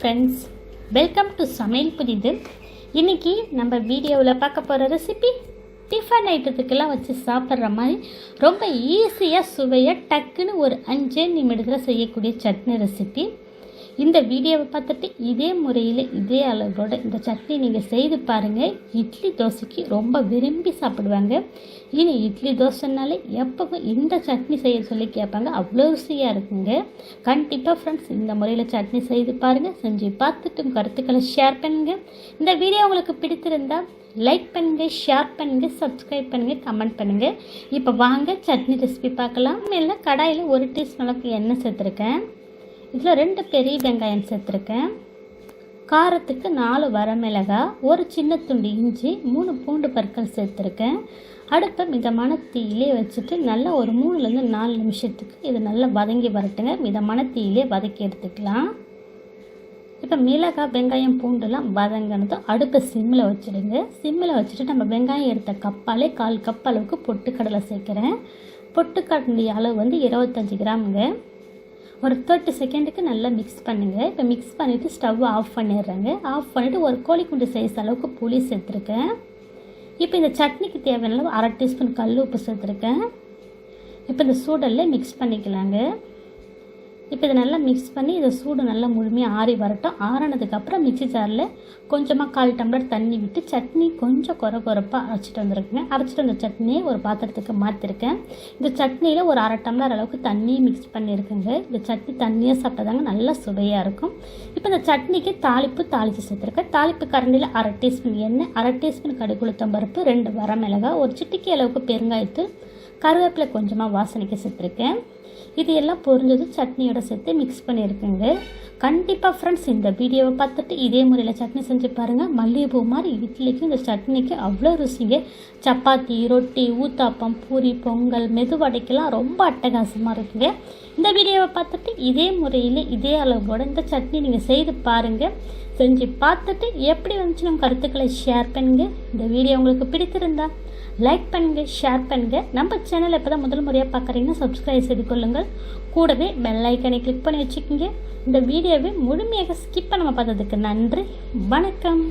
Friends welcome to சமையல் புரிதல் இன்னைக்கு நம்ம வீடியோவில் பார்க்க போகிற ரெசிபி டிஃபன் ஐட்டத்துக்கெல்லாம் வச்சு சாப்பிட்ற மாதிரி ரொம்ப ஈஸியாக சுவையாக டக்குன்னு ஒரு அஞ்சே நிமிடத்தில் செய்யக்கூடிய சட்னி ரெசிபி இந்த வீடியோவை பார்த்துட்டு இதே முறையில் இதே அளவோட இந்த சட்னி நீங்கள் செய்து பாருங்கள் இட்லி தோசைக்கு ரொம்ப விரும்பி சாப்பிடுவாங்க. இனி இட்லி தோசைனாலே எப்பவும் இந்த சட்னி செய்ய சொல்லி கேட்பாங்க. அவ்வளோ ருசியாக இருக்குங்க. கண்டிப்பாக ஃப்ரெண்ட்ஸ் இந்த முறையில் சட்னி செய்து பாருங்கள் செஞ்சு பார்த்துட்டு கருத்துக்களை ஷேர் பண்ணுங்கள் இந்த வீடியோ உங்களுக்கு பிடித்திருந்தால் லைக் பண்ணுங்கள் ஷேர் பண்ணுங்கள் சப்ஸ்கிரைப் பண்ணுங்கள் கமெண்ட் பண்ணுங்கள் இப்போ வாங்க சட்னி ரெசிபி பார்க்கலாம். இல்லை கடாயில் ஒரு டீஸ்பூன் அளவுக்கு எண்ணெய் சேர்த்துருக்கேன். இதில் ரெண்டு பெரிய வெங்காயம் சேர்த்துருக்கேன். காரத்துக்கு நாலு வரமிளகாய் ஒரு சின்ன துண்டு இஞ்சி மூணு பூண்டு பற்கள் சேர்த்துருக்கேன். அடுப்பை மிதமான தீயிலே வச்சுட்டு நல்லா ஒரு மூணுலேருந்து நாலு நிமிஷத்துக்கு இது நல்லா வதங்கி வரட்டுங்க. மிதமான தீயிலே வதக்கி எடுத்துக்கலாம். இப்போ மிளகாய் வெங்காயம் பூண்டுலாம் வதங்கினதும் அடுப்பை சிம்மில் வச்சுடுங்க. சிம்மில் வச்சுட்டு நம்ம வெங்காயம் எடுத்த கப்பாலே கால் கப் அளவுக்கு பொட்டுக்கடலை சேர்க்குறேன். பொட்டுக்கடலைய அளவு வந்து இருபத்தஞ்சி கிராமுங்க. ஒரு தேர்ட்டி செகண்டுக்கு நல்லா மிக்ஸ் பண்ணுங்கள் இப்போ மிக்ஸ் பண்ணிவிட்டு ஸ்டவ் ஆஃப் பண்ணிடுறேங்க. ஆஃப் பண்ணிவிட்டு ஒரு கோழிக்குண்டு சைஸ் அளவுக்கு புளி சேர்த்துருக்கேன். இப்போ இந்த சட்னிக்கு தேவையான அளவு அரை டீஸ்பூன் கல் உப்பு சேர்த்துருக்கேன். இப்போ இந்த சூடல்ல மிக்ஸ் பண்ணிக்கலாங்க. இப்போ இதை நல்லா மிக்ஸ் பண்ணி இதை சூடு நல்லா முழுமையாக ஆறி வரட்டும். ஆறினதுக்கப்புறம் மிக்சி ஜாரில் கொஞ்சமாக கால் டம்ளர் தண்ணி விட்டு சட்னி கொஞ்சம் குறை குறைப்பாக அரைச்சிட்டு வந்திருக்குங்க. அரைச்சிட்டு வந்த சட்னியை ஒரு பாத்திரத்துக்கு மாற்றிருக்கேன் இந்த சட்னியில் ஒரு அரை டம்ளர் அளவுக்கு தண்ணி மிக்ஸ் பண்ணியிருக்குங்க இந்த சட்னி தண்ணியாக சாப்பிட்டாதாங்க நல்லா சுவையாக இருக்கும். இப்போ இந்த சட்னிக்கு தாளிப்பு தாளித்து சேர்த்துருக்கேன். தாளிப்பு கரண்டியில் அரை டீஸ்பூன் எண்ணெய் அரை டீஸ்பூன் கடுகுளுத்தம் பருப்பு ரெண்டு வரமிளகாய் ஒரு சிட்டிக்கி அளவுக்கு பெருங்காயத்து கருவேப்பிலை கொஞ்சமாக வாசனைக்கு சேர்த்துருக்கேன். இது எல்லாம் பொரிஞ்சது சட்னியோட சேர்த்து மிக்ஸ் பண்ணியிருக்குங்க. கண்டிப்பாக ஃப்ரெண்ட்ஸ் இந்த வீடியோவை பார்த்துட்டு இதே முறையில் சட்னி செஞ்சு பாருங்கள் மல்லிகைப்பூ மாதிரி இட்லிக்கும் இந்த சட்னிக்கு அவ்வளோ ருசிங்க. சப்பாத்தி ரொட்டி ஊத்தாப்பம் பூரி பொங்கல் மெதுவடைக்கெல்லாம் ரொம்ப அட்டகாசமாக இருக்குங்க. இந்த வீடியோவை பார்த்துட்டு இதே முறையில் இதே அளவோட இந்த சட்னி நீங்கள் செய்து பாருங்கள் செஞ்சு பார்த்துட்டு எப்படி வந்துச்சு நம்ம கருத்துக்களை ஷேர் பண்ணுங்க. இந்த வீடியோ உங்களுக்கு பிடித்திருந்தா லைக் பண்ணுங்கள் ஷேர் பண்ணுங்கள் நம்ம சேனல் இப்போ தான் முதல் முறையாக பார்க்குறீங்கன்னா சப்ஸ்கிரைப் செய்து கொள்ளுங்கள். கூடவே பெல் ஐக்கனை கிளிக் பண்ணி வச்சுக்கோங்க. இந்த வீடியோவை முழுமையாக ஸ்கிப் பண்ணாமல் பார்த்ததுக்கு நன்றி. வணக்கம்.